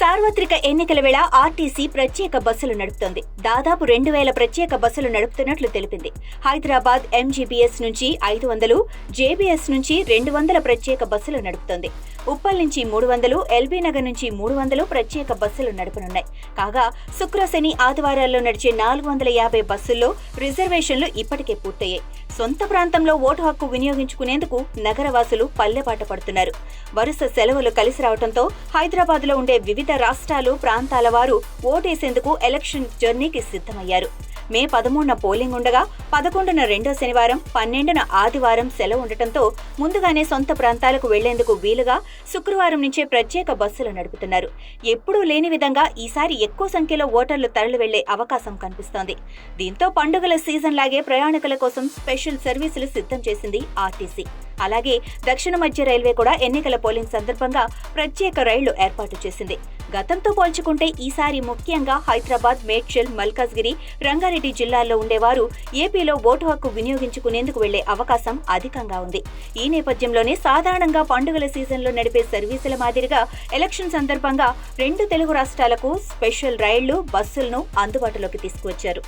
సార్వత్రిక ఎన్నికల వేళ ఆర్టీసీ ప్రత్యేక బస్సులు నడుపుతోంది. దాదాపు రెండు వేల ప్రత్యేక బస్సులు నడుపుతున్నట్లు తెలిపింది. హైదరాబాద్ ఎంజీబీఎస్ నుంచి ఐదు వందలు జేబీఎస్ నుంచి రెండు వందల ప్రత్యేక బస్సులు నడుపుతోంది. ఉప్పల్ నుంచి మూడు వందలు ఎల్బీ నగర్ నుంచి మూడు వందలు ప్రత్యేక బస్సులు నడపనున్నాయి. కాగా శుక్ర శని ఆదివారాల్లో నడిచే నాలుగు వందల యాభై బస్సుల్లో రిజర్వేషన్లు ఇప్పటికే పూర్తయ్యాయి. సొంత ప్రాంతంలో ఓటు హక్కు వినియోగించుకునేందుకు నగరవాసులు పల్లెపాట పడుతున్నారు. వరుస సెలవులు కలిసి రావడంతో హైదరాబాద్లో ఉండే వివిధ వివిధ రాష్ట్రాలు ప్రాంతాల వారు ఓటేసేందుకు ఎలక్షన్ జర్నీకి సిద్ధమయ్యారు. మే పదమూడున పోలింగ్ ఉండగా పదకొండున రెండో శనివారం పన్నెండున ఆదివారం సెలవు ఉండటంతో ముందుగానే సొంత ప్రాంతాలకు వెళ్ళేందుకు వీలుగా శుక్రవారం నుంచే ప్రత్యేక బస్సులు నడుపుతున్నారు. ఎప్పుడూ లేని విధంగా ఈసారి ఎక్కువ సంఖ్యలో ఓటర్లు తరలి వెళ్ళే అవకాశం కనిపిస్తోంది. దీంతో పండుగల సీజన్ లాగే ప్రయాణికుల కోసం స్పెషల్ సర్వీసులు సిద్ధం చేసింది ఆర్టీసీ. అలాగే దక్షిణ మధ్య రైల్వే కూడా ఎన్నికల పోలింగ్ సందర్భంగా ప్రత్యేక రైళ్ళు ఏర్పాటు చేసింది. గతంతో పోల్చుకుంటే ఈసారి ముఖ్యంగా హైదరాబాద్ మేడ్చల్ మల్కాజ్గిరి రంగారెడ్డి జిల్లాల్లో ఉండేవారు ఏపీలో ఓటు హక్కు వినియోగించుకునేందుకు వెళ్ళే అవకాశం అధికంగా ఉంది. ఈ నేపథ్యంలోనే సాధారణంగా పండుగల సీజన్లో నడిపే సర్వీసుల మాదిరిగా ఎలక్షన్ సందర్భంగా రెండు తెలుగు రాష్ట్రాలకు స్పెషల్ రైళ్ళు బస్సులను అందుబాటులోకి తీసుకువచ్చారు.